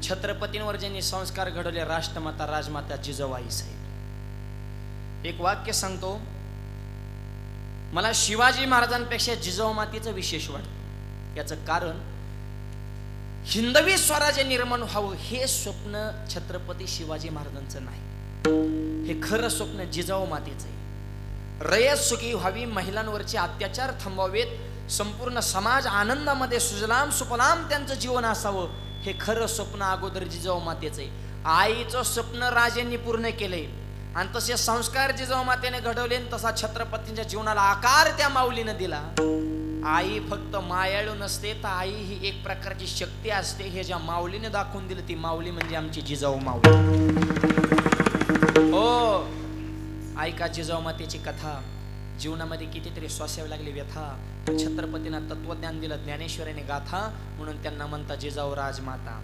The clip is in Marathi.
आणि छत्रपतींवर ज्यांनी संस्कार घडवले राष्ट्रमाता राजमाता जिजवाई साहेब. एक वाक्य सांगतो. मला शिवाजी महाराजांपेक्षा जिजाऊ मातीचं विशेष वाटतं. याचं कारण हिंदवी स्वराज्य निर्माण व्हावं हे स्वप्न छत्रपती शिवाजी महाराजांचं नाही. हे खरं स्वप्न जिजाऊ मातेचं आहे. रयत सुखी व्हावी महिलांवरचे अत्याचार थांबवावेत संपूर्ण समाज आनंदामध्ये सुजलाम सुपलाम त्यांचं जीवन असावं हे खरं स्वप्न अगोदर जिजाऊ मातेचं आहे. आईचं स्वप्न राजांनी पूर्ण केलंय. आणि तसे संस्कार जिजाऊ मातेने घडवले आणि तसा छत्रपतींच्या जीवनाला आकार त्या माऊलीनं दिला. आई फक्त मायाळू नसते तर आई ही एक प्रकारची शक्ती असते हे ज्या माऊलीने दाखवून दिलं ती माऊली म्हणजे आमची जिजाऊ माऊली. हो ऐका जिजाऊ मातेची कथा. जीवनामध्ये कितीतरी सोसावी लागली व्यथा. छत्रपतींना तत्वज्ञान दिलं ज्ञानेश्वरीने गाथा म्हणून त्यांना म्हणता जिजाऊ राजमाता.